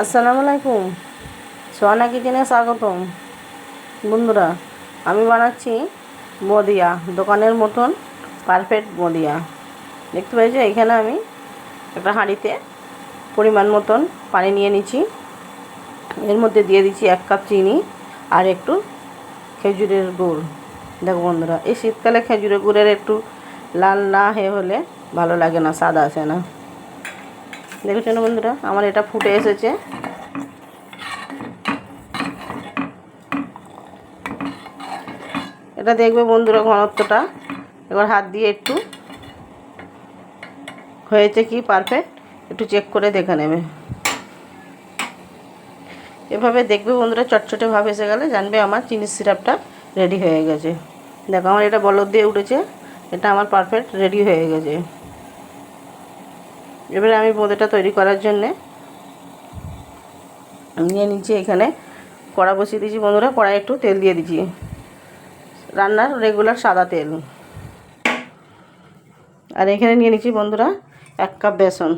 আসসালামু আলাইকুম। সোহানা কিচেনে স্বাগতম। বন্ধুরা, আমি বানাচ্ছি মদিয়া, দোকানের মতন পারফেক্ট মদিয়া। দেখতে পেয়েছ এখানে আমি একটা হাঁড়িতে পরিমাণ মতন পানি নিয়ে নিচ্ছি। এর মধ্যে দিয়ে দিচ্ছি এক কাপ চিনি আর একটু খেজুরের গুড়। দেখো বন্ধুরা, এই শীতকালে খেজুরের গুড়ের একটু লাল না হয়ে হলে ভালো লাগে না, স্বাদ আসে না। দেখেছ না বন্ধুরা, আমার এটা ফুটে এসেছে। এটা দেখবে বন্ধুরা ঘনত্বটা। এবার হাত দিয়ে একটু। হয়েছে কি পারফেক্ট একটু চেক করে দেখে নেবে। এভাবে দেখবে বন্ধুরা, চটচটে ভাব এসে গেলে জানবে আমার চিনির সিরাপটা রেডি হয়ে গেছে। দেখো, আমার এটা বলদ দিয়ে উঠেছে, এটা আমার পারফেক্ট রেডি হয়ে গেছে। এবারে আমি বোঁদেটা তৈরি করার জন্যে নিয়ে নিচ্ছি এখানে কড়া বসিয়ে দিয়েছি বন্ধুরা কড়াই একটু তেল দিয়ে দিচ্ছি। রান্নার রেগুলার সাদা তেল। আর এখানে নিয়ে নিচ্ছি বন্ধুরা এক কাপ বেসন।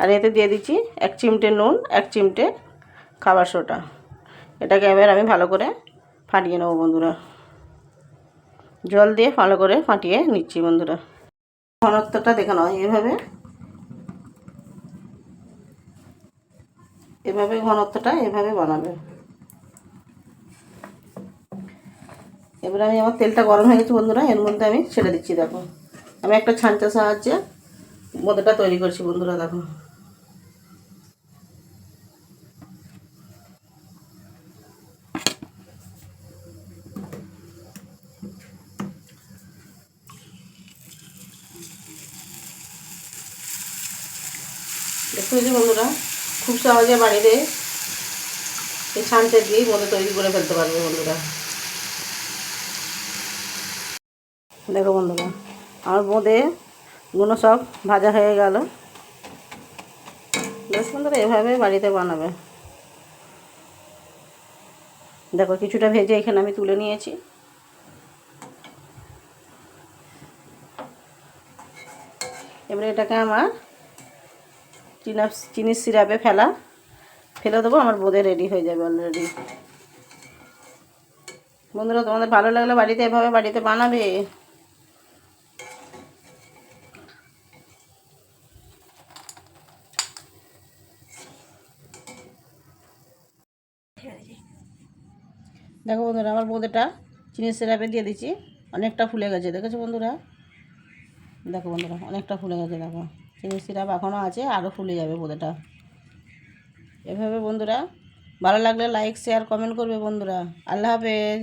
আর এতে দিয়ে দিচ্ছি এক চিমটে নুন, এক চিমটে খাবার সোটা এটাকে এবার আমি ভালো করে ফাটিয়ে নেব বন্ধুরা। জল দিয়ে ভালো করে ফাটিয়ে নিচ্ছি বন্ধুরা। ঘনত্বটা দেখানো নাও এভাবে এভাবে ঘনত্বটা এভাবে বানাবে। এবার আমি আমার তেলটা গরম হয়ে গেছে বন্ধুরা, এর মধ্যে আমি ছেড়ে দিচ্ছি, দেখো। আমি একটা ছাঁচার সাহায্যে মধ্যেটা তৈরি করছি বন্ধুরা, দেখো। দেখতে বন্ধুরা? খুব সহজে বাড়িতে এই ছানটা দিয়েই মধ্যে তৈরি করে ফেলতে পারবে বন্ধুরা। দেখো বন্ধুরা, আমার বোঁদে গুলো সব ভাজা হয়ে গেল। বেশ বন্ধুরা, এভাবে বাড়িতে বানাবে। দেখো, কিছুটা ভেজে এখানে আমি তুলে নিয়েছি। এবারে এটাকে আমার চিনা চিনির সিরাপে ফেলা। ফেলে দেবো, আমার বোঁদে রেডি হয়ে যাবে অলরেডি বন্ধুরা, তোমাদের ভালো লাগলে বাড়িতে এভাবে বাড়িতে বানাবে? দেখো বন্ধুরা, আমার বোঁদেটা চিনির সিরাপে দিয়ে দিচ্ছি। অনেকটা ফুলে গেছে, দেখেছ বন্ধুরা? দেখো বন্ধুরা, অনেকটা ফুলে গেছে, দেখো। চিনির সিরাপ এখনও আছে আরও ফুলে যাবে বোঁদেটা এভাবে বন্ধুরা, ভালো লাগলে লাইক শেয়ার কমেন্ট করবে বন্ধুরা। আল্লাহ হাফেজ।